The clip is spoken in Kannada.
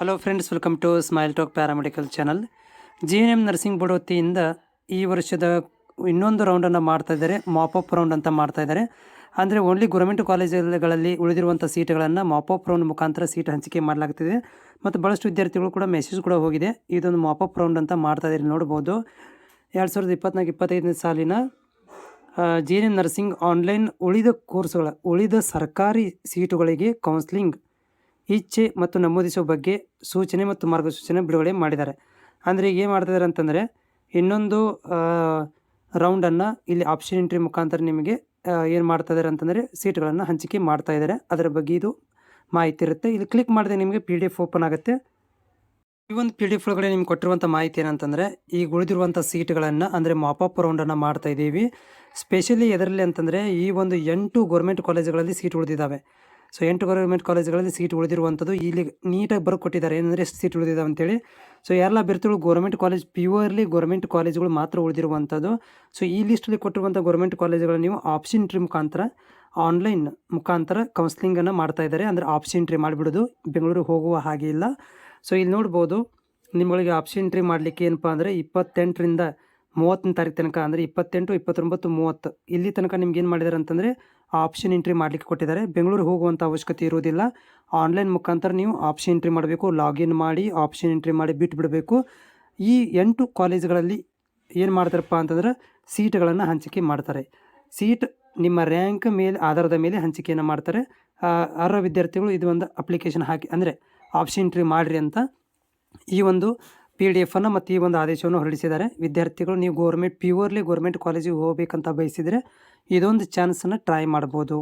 Hello friends welcome to smile talk paramedical channel G N M nursing board ವತಿಯಿಂದ ಈ ವರ್ಷದ ಇನ್ನೊಂದು ರೌಂಡನ್ನು ಮಾಡ್ತಾ ಇದ್ದಾರೆ. ಮಾಪಪ್ ರೌಂಡ್ ಅಂತ ಮಾಡ್ತಾ ಇದ್ದಾರೆ. ಅಂದರೆ ಓನ್ಲಿ ಗೌರ್ಮೆಂಟ್ ಕಾಲೇಜುಗಳಲ್ಲಿ ಉಳಿದಿರುವಂಥ ಸೀಟ್ಗಳನ್ನು ಮಾಪಪ್ ರೌಂಡ್ ಮುಖಾಂತರ ಸೀಟ್ ಹಂಚಿಕೆ ಮಾಡಲಾಗ್ತಿದೆ. ಮತ್ತು ಭಾಳಷ್ಟು ವಿದ್ಯಾರ್ಥಿಗಳು ಕೂಡ ಮೆಸೇಜ್ ಕೂಡ ಹೋಗಿದೆ. ಇದೊಂದು ಮಾಪಪ್ ರೌಂಡ್ ಅಂತ ಮಾಡ್ತಾ ಇದ್ದೀರಿ. ನೋಡ್ಬೋದು. ಎರಡು ಸಾವಿರದ ಇಪ್ಪತ್ನಾಲ್ಕು, ಇಪ್ಪತ್ತೈದನೇ ಸಾಲಿನ G N M nursing online ಉಳಿದ ಕೋರ್ಸ್ಗಳ ಉಳಿದ ಸರ್ಕಾರಿ ಸೀಟುಗಳಿಗೆ ಕೌನ್ಸ್ಲಿಂಗ್ ಇಚ್ಛೆ ಮತ್ತು ನಮೂದಿಸುವ ಬಗ್ಗೆ ಸೂಚನೆ ಮತ್ತು ಮಾರ್ಗಸೂಚನೆ ಬಿಡುಗಡೆ ಮಾಡಿದ್ದಾರೆ. ಅಂದರೆ ಈಗ ಏನು ಮಾಡ್ತಿದ್ದಾರೆ ಅಂತಂದರೆ, ಇನ್ನೊಂದು ರೌಂಡನ್ನು ಇಲ್ಲಿ ಆಪ್ಷನ್ ಎಂಟ್ರಿ ಮುಖಾಂತರ ನಿಮಗೆ ಏನು ಮಾಡ್ತಾ ಇದ್ದಾರೆ ಅಂತಂದರೆ ಸೀಟ್ಗಳನ್ನು ಹಂಚಿಕೆ ಮಾಡ್ತಾ ಇದ್ದಾರೆ ಅದರ ಬಗ್ಗೆ ಇದು ಮಾಹಿತಿ ಇರುತ್ತೆ. ಇಲ್ಲಿ ಕ್ಲಿಕ್ ಮಾಡಿದ್ರೆ ನಿಮಗೆ ಪಿ ಡಿ ಎಫ್ ಓಪನ್ ಆಗುತ್ತೆ. ಈ ಒಂದು ಪಿ ಡಿ ಎಫ್ ಒಳಗಡೆ ನಿಮ್ಗೆ ಕೊಟ್ಟಿರುವಂಥ ಮಾಹಿತಿ ಏನಂತಂದರೆ, ಈಗ ಉಳಿದಿರುವಂಥ ಸೀಟ್ಗಳನ್ನು, ಅಂದರೆ ಮಾಪಪ್ ರೌಂಡನ್ನು ಮಾಡ್ತಾ ಇದ್ದೀವಿ ಸ್ಪೆಷಲಿ ಎದರಲ್ಲಿ ಅಂತಂದರೆ, ಈ ಒಂದು ಎಂಟು ಗೌರ್ಮೆಂಟ್ ಕಾಲೇಜುಗಳಲ್ಲಿ ಸೀಟ್ ಉಳಿದಿದ್ದಾವೆ. ಸೊ ಎಂಟು ಗೌರ್ಮೆಂಟ್ ಕಾಲೇಜುಗಳಲ್ಲಿ ಸೀಟ್ ಉಳಿದಿರುವಂಥದ್ದು ಇಲ್ಲಿ ನೀಟಾಗಿ ಬರೋ ಕೊಟ್ಟಿದ್ದಾರೆ. ಏನಂದರೆ ಎಷ್ಟು ಸೀಟ್ ಉಳಿದಿದೆ ಅಂತೇಳಿ. ಸೊ ಎಲ್ಲ ಅಭ್ಯರ್ಥಿಗಳು ಗೌರ್ಮೆಂಟ್ ಕಾಲೇಜ್ ಪ್ಯೂರ್ಲಿ ಗೌರ್ಮೆಂಟ್ ಕಾಲೇಜ್ಗಳು ಮಾತ್ರ ಉಳಿದಿರುವಂಥದ್ದು. ಸೊ ಈ ಲಿಸ್ಟಲ್ಲಿ ಕೊಟ್ಟಿರುವಂಥ ಗೌರ್ಮೆಂಟ್ ಕಾಲೇಜ್ಗಳು ನೀವು ಆಪ್ಷನ್ ಟ್ರಿ ಮುಖಾಂತರ ಆನ್ಲೈನ್ ಮುಖಾಂತರ ಕೌನ್ಸಿಲಿಂಗನ್ನು ಮಾಡ್ತಾ ಇದ್ದಾರೆ. ಅಂದರೆ ಆಪ್ಷನ್ ಟ್ರಿ ಮಾಡಿಬಿಡೋದು ಬೆಂಗಳೂರಿಗೆ ಹೋಗುವ ಹಾಗೆ ಇಲ್ಲ. ಸೊ ಇಲ್ಲಿ ನೋಡ್ಬೋದು ನಿಮ್ಮಗಳಿಗೆ ಆಪ್ಷನ್ ಎಂಟ್ರಿ ಮಾಡಲಿಕ್ಕೆ ಏನಪ್ಪ ಅಂದರೆ ಇಪ್ಪತ್ತೆಂಟರಿಂದ ಮೂವತ್ತನೇ ತಾರೀಕು ತನಕ, ಅಂದರೆ ಇಪ್ಪತ್ತೆಂಟು, ಇಪ್ಪತ್ತೊಂಬತ್ತು, ಮೂವತ್ತು, ಇಲ್ಲಿ ತನಕ ನಿಮ್ಗೆ ಏನು ಮಾಡಿದ್ದಾರೆ ಅಂತಂದರೆ ಆಪ್ಷನ್ ಎಂಟ್ರಿ ಮಾಡಲಿಕ್ಕೆ ಕೊಟ್ಟಿದ್ದಾರೆ. ಬೆಂಗಳೂರು ಹೋಗುವಂಥ ಅವಶ್ಯಕತೆ ಇರುವುದಿಲ್ಲ. ಆನ್ಲೈನ್ ಮುಖಾಂತರ ನೀವು ಆಪ್ಷನ್ ಎಂಟ್ರಿ ಮಾಡಬೇಕು ಲಾಗಿನ್ ಮಾಡಿ ಆಪ್ಷನ್ ಎಂಟ್ರಿ ಮಾಡಿ ಬಿಟ್ಟು ಬಿಡಬೇಕು ಈ ಎಂಟು ಕಾಲೇಜುಗಳಲ್ಲಿ ಏನು ಮಾಡ್ತಾರಪ್ಪ ಅಂತಂದ್ರೆ ಸೀಟ್ಗಳನ್ನು ಹಂಚಿಕೆ ಮಾಡ್ತಾರೆ. ಸೀಟ್ ನಿಮ್ಮ ರ್ಯಾಂಕ್ ಮೇಲೆ, ಆಧಾರದ ಮೇಲೆ ಹಂಚಿಕೆಯನ್ನು ಮಾಡ್ತಾರೆ. ಅರ್ಹ ವಿದ್ಯಾರ್ಥಿಗಳು ಇದು ಒಂದು ಅಪ್ಲಿಕೇಶನ್ ಹಾಕಿ, ಅಂದರೆ ಆಪ್ಷನ್ ಎಂಟ್ರಿ ಮಾಡಿರಿ ಅಂತ ಈ ಒಂದು ಪಿ ಡಿ ಎಫನ್ನು ಮತ್ತು ಈ ಒಂದು ಆದೇಶವನ್ನು ಹೊರಡಿಸಿದ್ದಾರೆ. ವಿದ್ಯಾರ್ಥಿಗಳು ನೀವು ಗೋರ್ಮೆಂಟ್ ಪ್ಯೂರ್ಲಿ ಗೋರ್ಮೆಂಟ್ ಕಾಲೇಜಿಗೆ ಹೋಗಬೇಕಂತ ಬಯಸಿದರೆ ಇದೊಂದು ಚಾನ್ಸನ್ನು ಟ್ರೈ ಮಾಡ್ಬೋದು.